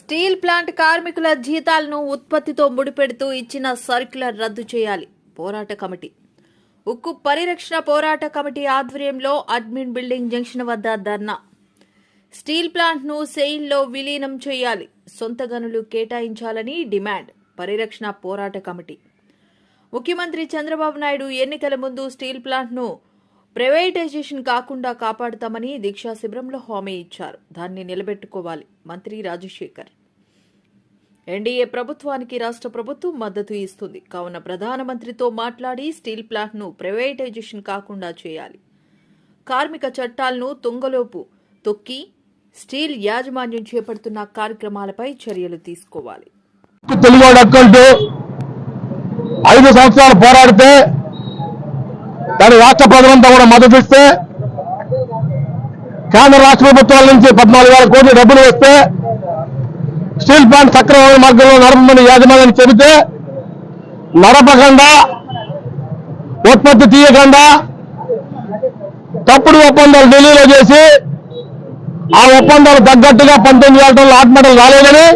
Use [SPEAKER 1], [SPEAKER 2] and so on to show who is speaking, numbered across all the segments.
[SPEAKER 1] Steel plant కార్మికుల జీతాలను ఉత్పత్తితో ముడిపెడుతూ ఇచ్చిన సర్క్యులర్ రద్దు చేయాలి. పోరాట కమిటీ. ఉక్కు పరిరక్షణ పోరాట కమిటీ ఆధ్వర్యంలో అడ్మిన్ బిల్డింగ్ జంక్షన్ వద్ద ధర్నా. స్టీల్ ప్లాంట్ను సెయిల్లో విలీనం చేయాలి. సొంత గనులు కేటాయించాలని డిమాండ్. పరిరక్షణ పోరాట కమిటీ. ముఖ్యమంత్రి చంద్రబాబు నాయుడు ఎన్నికల ముందు స్టీల్ ప్లాంట్ను ప్రైవేటైజేషన్ కాకుండా కాపాడుతామని దీక్షా శిబిరంలో హామీ ఇచ్చారు. దాన్ని నిలబెట్టుకోవాలి. మంత్రి రాజశేఖర్. ఎన్డీఏ ప్రభుత్వానికి రాష్ట్ర ప్రభుత్వం మద్దతు ఇస్తుంది. కావున ప్రధానమంత్రితో మాట్లాడి స్టీల్ ప్లాంట్ను ప్రైవేటైజేషన్ కాకుండా చేయాలి. కార్మిక చట్టాలను తుంగలోపు తొక్కి స్టీల్ యాజమాన్యం చేపడుతున్న కార్యక్రమాలపై చర్యలు తీసుకోవాలి.
[SPEAKER 2] తెలుగువాడు ఐదు సంవత్సరాలు పోరాడితే దాని రాష్ట్ర ప్రజలంతా కూడా మద్దతు ఇస్తే కేంద్ర రాష్ట్ర ప్రభుత్వాల నుంచి పద్నాలుగు వేల కోట్లు డబ్బులు వస్తే స్టీల్ ప్లాంట్ సక్రమమైన మార్గంలో నడపమని యాజమాన్యాన్ని చెబితే నడపకుండా ఉత్పత్తి తీయకుండా తప్పుడు ఒప్పందాలు ఢిల్లీలో చేసి ఆ ఒప్పందాలు తగ్గట్టుగా పంతొమ్మిది వేల టన్నుల ఆత్మటలు రాలేదని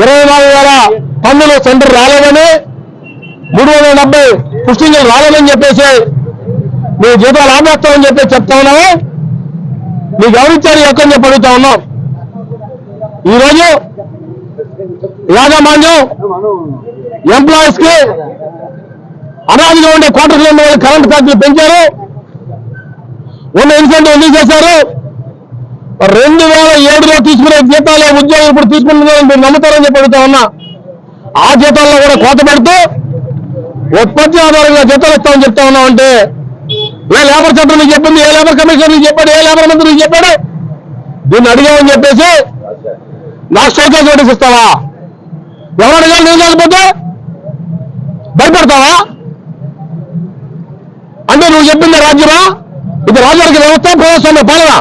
[SPEAKER 2] ఇరవై నాలుగు వేల టన్నులు సెంటర్ రాలేదని మూడు వందల డెబ్బై పుష్టింగ్లు రాలేదని చెప్పేసి మీ జీతాలు ఆపేస్తామని చెప్పి చెప్తా ఉన్నావు? నీకు ఎవరిచ్చారు ఈ హక్కు అని చెప్పి అడుగుతా ఉన్నాం. ఈరోజు యాజమాన్యం ఎంప్లాయీస్కి అనాదిగా ఉండే క్వార్టర్లో ఉండే వాళ్ళు కరెంట్ ఛార్జీలు పెంచారు. ఉన్న ఇన్సెంటివ్ ఎందుకు చేశారు? రెండు వేల ఏడులో తీసుకునే జీతాలు ఉద్యోగులు ఇప్పుడు తీసుకుంటున్నారని మీరు నమ్ముతారని చెప్పి అడుగుతా ఉన్నా. ఆ జీతాల్లో కూడా కోత పెడుతూ ఉత్పత్తి ఆధారంగా జీతాలు ఇస్తామని చెప్తా ఉన్నాం అంటే ఏ లేబర్ చట్టం నీకు చెప్పింది ఏ లేబర్ కమిషనర్ నీకు చెప్పాడు ఏ లేబర్ మంత్రి నీకు చెప్పాడు? దీన్ని అడిగామని చెప్పేసి నా స్టేకేజ్ నోటీస్ ఇస్తావా? ఎవరు అడిగారు? నేను కాకపోతే భయపడతావా? అంటే నువ్వు చెప్పింది రాజ్యమా? ఇది రాజానికి వ్యవస్థ ప్రజాస్వామ్య పాలన.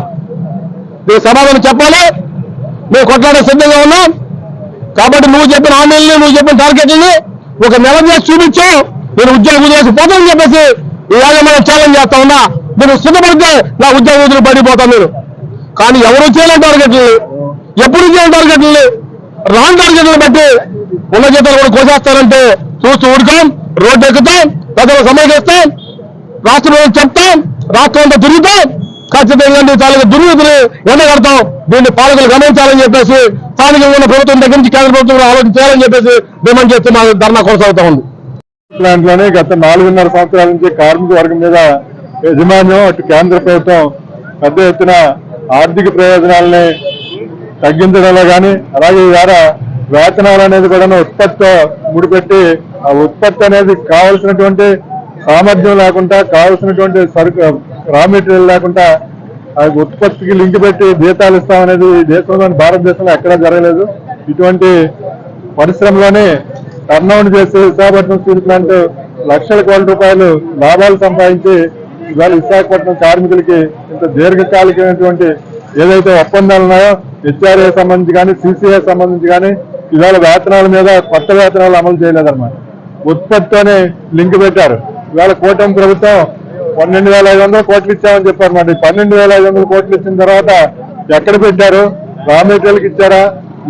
[SPEAKER 2] నీకు సమాధానం చెప్పాలి. నువ్వు కొట్లాడే సిద్ధంగా ఉన్నాం కాబట్టి నువ్వు చెప్పిన హామీలని నువ్వు చెప్పిన టార్గెట్లని ఒక నెల చేసి చూపించు. నేను ఉద్యోగం వదిలేసి పోతానని చెప్పేసి ఇలాగే మనం ఛాలెంజ్ చేస్తా ఉన్నా. మీరు సిద్ధపడితే నా ఉద్యోగ వదిలి పడిపోతాను నేను. కానీ ఎవరు చేయలేని టార్గెట్లు ఎప్పుడు చేయని టార్గెట్లు రాని టార్గెట్లు బట్టి ఉన్న జీతాలు కూడా కోసేస్తారంటే చూస్తూ ఉడతాం రోడ్డు ఎక్కుతాం ప్రజలు సమీకరిస్తాం రాష్ట్రం చెప్తాం రాష్ట్రం అంతా తిరుగుతాం ఖచ్చితంగా ఇలాంటి చాలా దుర్నీతిని ఎండగడతాం. దీన్ని పాలకులు గమనించాలని చెప్పేసి స్థానికంగా ఉన్న ప్రభుత్వం దగ్గర నుంచి కేంద్ర ప్రభుత్వం ఆలోచించాలని చెప్పేసి డిమాండ్ చేస్తూ మా ధర్నా కొనసాగుతా ఉంది.
[SPEAKER 3] ప్లాంట్లోనే గత నాలుగున్నర సంవత్సరాల నుంచి కార్మిక వర్గం మీద యజమాన్యం అటు కేంద్ర ప్రభుత్వం పెద్ద ఎత్తున ఆర్థిక ప్రయోజనాలని తగ్గించడంలో కానీ అలాగే ద్వారా వేతనాలు అనేది కూడా ఉత్పత్తితో ముడిపెట్టి ఆ ఉత్పత్తి అనేది కావలసినటువంటి సామర్థ్యం లేకుండా కావలసినటువంటి సరుకు రా మెటీరియల్ లేకుండా ఆ ఉత్పత్తికి లింక్ పెట్టి జీతాలు ఇస్తామనేది ఈ దేశంలోని భారతదేశంలో ఎక్కడా జరగలేదు. ఇటువంటి పరిశ్రమలోనే టర్నౌట్ చేసి విశాఖపట్నం స్టీల్ ప్లాంట్ లక్షల కోట్ల రూపాయలు లాభాలు సంపాదించి ఇవాళ విశాఖపట్నం కార్మికులకి ఇంత దీర్ఘకాలికమైనటువంటి ఏదైతే ఒప్పందాలు ఉన్నాయో హెచ్ఆర్ఏ సంబంధించి కానీ సిసిఏ సంబంధించి కానీ ఇవాళ వేతనాల మీద కొత్త వేతనాలు అమలు చేయలేదన్నమాట. ఉత్పత్తితోనే లింక్ పెట్టారు. ఇవాళ కూటమి ప్రభుత్వం పన్నెండు వేల ఐదు వందల కోట్లు ఇచ్చామని చెప్పారు మరి పన్నెండు వేల ఐదు వందల కోట్లు ఇచ్చిన తర్వాత ఎక్కడ పెట్టారు? రా మెటీరియల్కి ఇచ్చారా?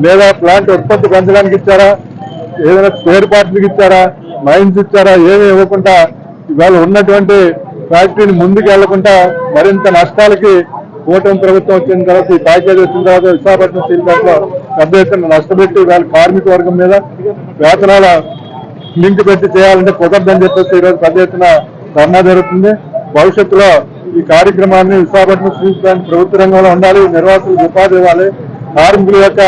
[SPEAKER 3] లేదా ప్లాంట్ ఉత్పత్తి పెంచడానికి ఇచ్చారా? ఏదైనా స్పేర్ పార్ట్లకు ఇచ్చారా? మైన్స్ ఇచ్చారా? ఏమి ఇవ్వకుండా ఇవాళ ఉన్నటువంటి ఫ్యాక్టరీని ముందుకు వెళ్ళకుండా మరింత నష్టాలకి కూటమి ప్రభుత్వం వచ్చిన తర్వాత ఈ ప్యాకేజ్ వచ్చిన తర్వాత విశాఖపట్నం స్టీల్ ప్లాంట్లో పెద్ద ఎత్తున నష్టపెట్టి వాళ్ళ కార్మిక వర్గం మీద వేతనాల లింక్ పెట్టి చేయాలంటే కుదరదని చెప్పేసి ఈరోజు పెద్ద ఎత్తున ధర్నా జరుగుతుంది. భవిష్యత్తులో ఈ కార్యక్రమాన్ని విశాఖపట్నం స్టీల్ ప్లాంట్ ప్రభుత్వ రంగంలో ఉండాలి. నిర్వాసులకు ఉపాధి ఇవ్వాలి. కార్మికుల యొక్క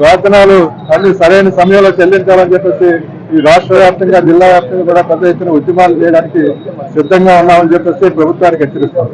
[SPEAKER 3] వేతనాలు అన్ని సరైన సమయంలో చెల్లించాలని చెప్పేసి ఈ రాష్ట్ర వ్యాప్తంగా జిల్లా వ్యాప్తంగా కూడా పెద్ద ఎత్తున ఉద్యమాలు చేయడానికి సిద్ధంగా ఉన్నామని చెప్పేసి ప్రభుత్వానికి హెచ్చరిస్తాం